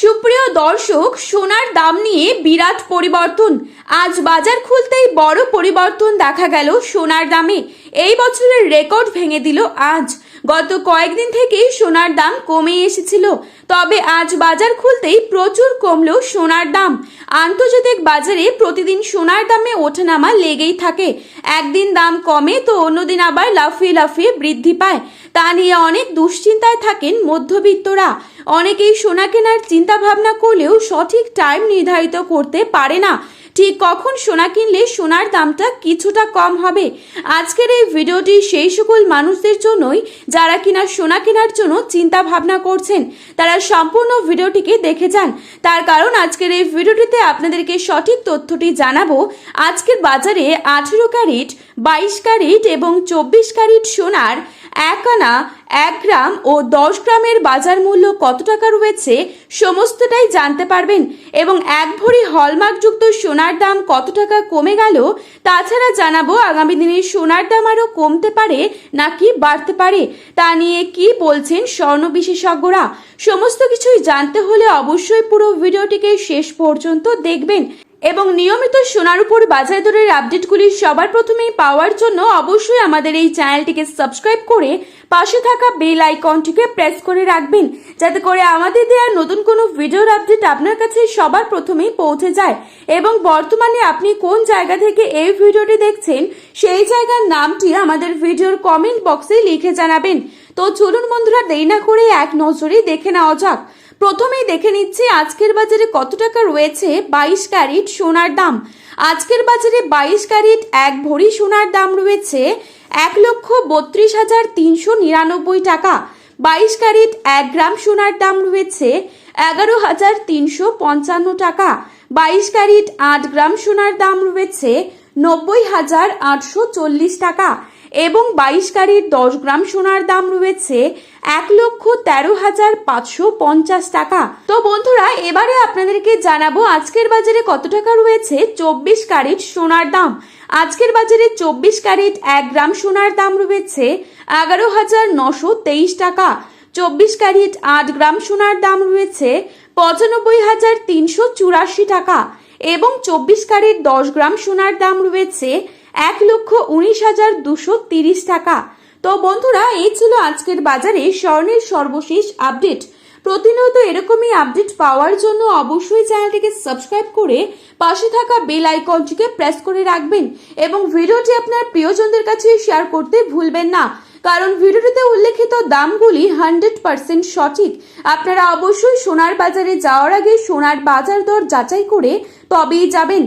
সুপ্রিয় দর্শক, সোনার দাম নিয়ে বিরাট পরিবর্তন। আজ বাজার খুলতেই বড় পরিবর্তন দেখা গেল সোনার দামে। এই বছরের রেকর্ড ভেঙে দিল আজ। গত কয়েকদিন থেকেই সোনার দাম কমে এসেছিল। তবে আজ বাজার খুলতেই প্রচুর কমল সোনার দাম। আন্তর্জাতিক বাজারে প্রতিদিন সোনার দামে ওঠানামা লেগেই থাকে। একদিন দাম কমে তো অন্যদিন আবার লাফিয়ে লাফিয়ে বৃদ্ধি পায়। তা নিয়ে অনেক দুশ্চিন্তায় থাকেন মধ্যবিত্তরা। অনেকেই সোনা কেনার চিন্তা ভাবনা করলেও সঠিক টাইম নির্ধারিত করতে পারে না। ঠিক কখন সোনা কিনলে সোনার দামটা কিছুটা কম হবে? আজকের এই ভিডিওটি সেই সকল মানুষদের জন্যই যারা কিনা সোনা কেনার জন্য চিন্তা ভাবনা করছেন, তারা সম্পূর্ণ ভিডিওটিকে দেখে যান। তার কারণ আজকের এই ভিডিওটিতে আপনাদেরকে সঠিক তথ্যটি জানাব, আজকের বাজারে আঠেরো ক্যারেট, বাইশ ক্যারেট এবং চব্বিশ ক্যারেট সোনার এক আনা এক গ্রাম ও দশ গ্রামের বাজার মূল্য কত টাকা রয়েছে সমস্তটাই জানতে পারবেন এবং এক ভরি হলমার্কযুক্ত সোনার দাম কত টাকা কমে গেল তাছাড়া জানাব আগামী দিনে সোনার দাম আরও কমতে পারে নাকি বাড়তে পারে তা নিয়ে কি বলছেন স্বর্ণ বিশেষজ্ঞরা? সমস্ত কিছুই জানতে হলে অবশ্যই পুরো ভিডিওটিকে শেষ পর্যন্ত দেখবেন এবং নিয়মিত সোনার উপর বাজার দরের আপডেটগুলি সবার প্রথমেই পাওয়ার জন্য অবশ্যই আমাদের এই চ্যানেলটিকে সাবস্ক্রাইব করে পাশে থাকা বেল আইকনটিকে প্রেস করে রাখবেন, যাতে করে আমাদের দেওয়া নতুন কোনো ভিডিওর আপডেট আপনার কাছে সবার প্রথমেই পৌঁছে যায়। এবং বর্তমানে আপনি কোন জায়গা থেকে এই ভিডিওটি দেখছেন, সেই জায়গার নামটি আমাদের ভিডিওর কমেন্ট বক্সে লিখে জানাবেন। তো চলুন বন্ধুরা, দেরি না করে এক নজরেই দেখে নেওয়া যাক। প্রথমেই দেখে নিচ্ছি আজকের বাজারে কত টাকা রয়েছে বাইশ ক্যারেট সোনার দাম। আজকের বাজারে বাইশ ক্যারেট এক ভরি সোনার দাম রয়েছে এক লক্ষ বত্রিশ হাজার তিনশো নিরানব্বই টাকা। বাইশ ক্যারিট এক গ্রাম সোনার দাম রয়েছে এগারো হাজার তিনশো পঞ্চান্ন টাকা। বাইশ ক্যারিট আট গ্রাম সোনার দাম রয়েছে নব্বই হাজার আটশো চল্লিশ টাকা এবং বাইশ ক্যারেট দশ গ্রাম সোনার দাম রয়েছে এক লক্ষ তেরো হাজার পাঁচশো পঞ্চাশ টাকা। তো বন্ধুরা, এবারে আপনাদেরকে জানাব আজকের বাজারে কত টাকা রয়েছে চব্বিশ ক্যারেট সোনার দাম। আজকের বাজারে চব্বিশ ক্যারেট এক গ্রাম সোনার দাম রয়েছে এগারো হাজার নশো তেইশ টাকা। চব্বিশ ক্যারেট আট গ্রাম সোনার দাম রয়েছে পঁচানব্বই হাজার তিনশো চুরাশি টাকা। এবং চব্বিশ ক্যারেট দশ গ্রাম সোনার দাম রয়েছে এক লক্ষ উনিশ হাজার দুশো তিরিশ টাকা। তো বন্ধুরা, এই ছিল আজকের বাজারে স্বর্ণের সর্বশেষ আপডেট। প্রতিনিয়ত এরকমই আপডেট পাওয়ার জন্য অবশ্যই চ্যানেলটিকে সাবস্ক্রাইব করে পাশে থাকা বেল আইকনটিকে প্রেস করে রাখবেন এবং ভিডিওটি আপনার প্রিয়জনদের কাছে শেয়ার করতে ভুলবেন না। কারণ ভিডিওটিতে উল্লেখিত দামগুলি হান্ড্রেড পার্সেন্ট সঠিক। আপনারা অবশ্যই সোনার বাজারে যাওয়ার আগে সোনার বাজার দর যাচাই করে তবেই যাবেন।